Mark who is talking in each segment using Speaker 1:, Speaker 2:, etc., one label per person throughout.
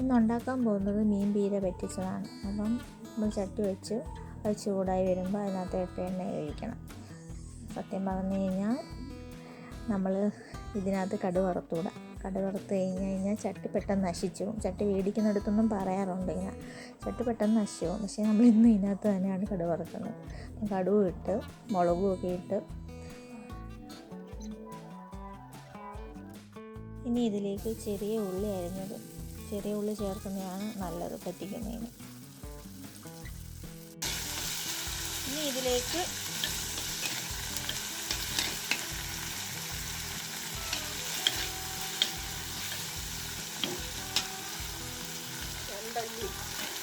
Speaker 1: ഇന്ന് ഉണ്ടാക്കാൻ പോകുന്നത് മീൻ പീര പറ്റിച്ചതാണ്. അപ്പം നമ്മൾ ചട്ടി വെച്ച് അത് ചൂടായി വരുമ്പോൾ അതിനകത്ത് എണ്ണ ഒഴിക്കണം. സത്യം പറഞ്ഞു കഴിഞ്ഞാൽ നമ്മൾ ഇതിനകത്ത് കടു വറുത്തൂടാ കടു വറുത്ത് കഴിഞ്ഞ് കഴിഞ്ഞാൽ ചട്ടി പെട്ടെന്ന് നശിച്ചു ചട്ടി വേടിക്കുന്നിടത്തൊന്നും പറയാറുണ്ട് ഇങ്ങനെ. ചട്ടി പെട്ടെന്ന് നശിച്ചു പക്ഷേ നമ്മൾ ഇന്ന് ഇതിനകത്ത് തന്നെയാണ് കടു വറുക്കുന്നത്. കടുവും ഇട്ട് മുളകും ഒക്കെ ഇട്ട്. ഇനി ഇതിലേക്ക് ചെറിയ ഉള്ളി അരിഞ്ഞത് ചെറിയ ഉള്ളി ചേർക്കുന്നതാണ് നല്ലത് പറ്റിക്കുന്നതിന്. ഇനി ഇതിലേക്ക്
Speaker 2: രണ്ടല്ലി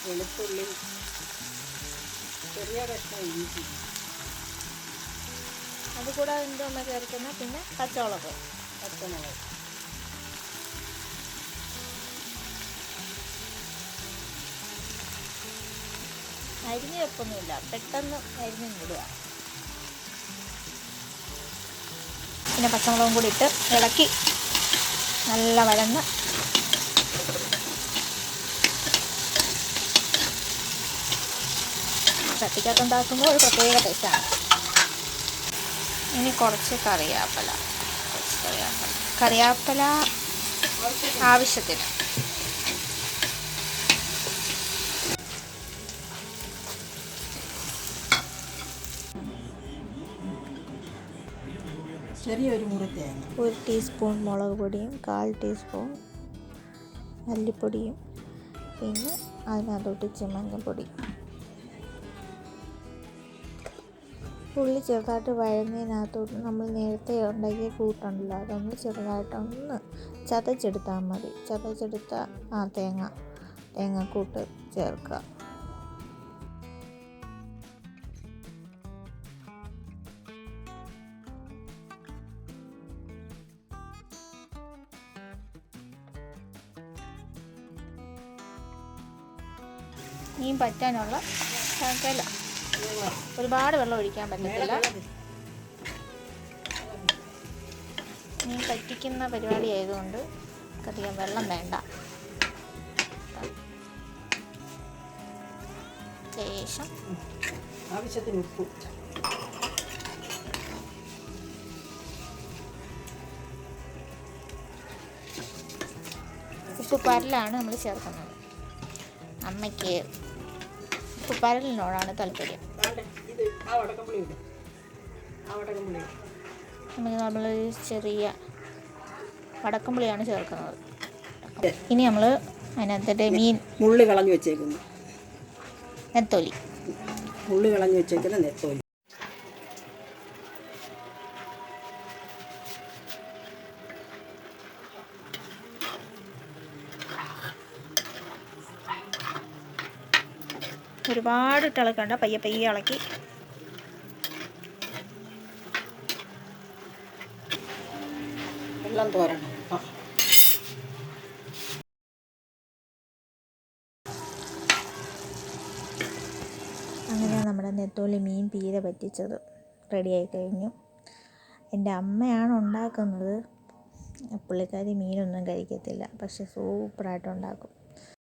Speaker 2: വെളുത്തുള്ളി. ചെറിയ കഷ്ണം ഇഞ്ചി.
Speaker 1: അതുകൂടാതെ എന്തോ ചേർക്കുന്ന പിന്നെ പച്ചമുളക്.
Speaker 2: പച്ചമുളക്.
Speaker 1: അരിഞ്ഞ് വെപ്പൊന്നുമില്ല. പെട്ടെന്ന് അരിഞ്ഞ് ഇടുക. പിന്നെ പച്ചമുളകും കൂടി ഇട്ട് ഇളക്കി നല്ല വഴന്ന് ചട്ടിക്കകത്ത് ഉണ്ടാക്കുമ്പോൾ ഒരു പ്രത്യേക ടേസ്റ്റാണ് ഇനി കുറച്ച് കറിയാപ്പല കുറച്ച് കറിയാപ്പല കറിയാപ്പല ആവശ്യത്തിന്.
Speaker 2: ചെറിയൊരു മുറി തേങ്ങ.
Speaker 1: ഒരു ടീസ്പൂൺ മുളക് പൊടിയും കാൽ ടീസ്പൂൺ മല്ലിപ്പൊടിയും. പിന്നെ അതിനകത്തോട്ട് ചുമന്നപ്പൊടി ഉള്ളി ചെറുതായിട്ട് വഴങ്ങിയതിനകത്തോട്ട് നമ്മൾ നേരത്തെ ഉണ്ടാക്കിയ കൂട്ടുണ്ടല്ലോ അതൊന്ന് ചെറുതായിട്ടൊന്ന് ചതച്ചെടുത്താൽ മതി. ചതച്ചെടുത്ത ആ തേങ്ങ തേങ്ങക്കൂട്ട് ചേർക്കുക. മീൻ പറ്റാനുള്ള ശകല ഒരുപാട് വെള്ളം ഒഴിക്കാൻ പറ്റത്തില്ല. മീൻ പറ്റിക്കുന്ന പരിപാടി ആയതുകൊണ്ട് അധികം വെള്ളം വേണ്ട. ശേഷം
Speaker 2: ആവശ്യത്തിന് ഉപ്പ്.
Speaker 1: ഉപ്പ് പരലാണ് നമ്മൾ ചേർക്കുന്നത്. അമ്മയ്ക്ക് ഉപ്പ് പരലിനോടാണ് താല്പര്യം. നമുക്ക് നമ്മൾ ചെറിയ വടക്കമ്പുളിയാണ് ചേർക്കുന്നത്. ഇനി നമ്മൾ അതിനകത്തിട്ട് മീൻ
Speaker 2: മുള്ളി കളഞ്ഞു വെച്ചേക്കുന്നു.
Speaker 1: നെത്തോലി.
Speaker 2: മുള്ളി കളഞ്ഞു വെച്ചേക്കുന്ന നെത്തോലി.
Speaker 1: ഒരുപാട് ഇട്ട് ഇളക്കണ്ട പയ്യെ പയ്യെ ഇളക്കി.
Speaker 2: വെള്ളം തോരണം. അങ്ങനെയാണ്
Speaker 1: അങ്ങനെ നമ്മുടെ നെത്തോലി മീൻ പീര പറ്റിച്ചത്. റെഡിയായി കഴിഞ്ഞു. എന്റെ അമ്മയാണ് ഉണ്ടാക്കുന്നത്. പുള്ളിക്കാരി മീനൊന്നും കഴിക്കത്തില്ല. പക്ഷെ സൂപ്പറായിട്ട് ഉണ്ടാക്കും.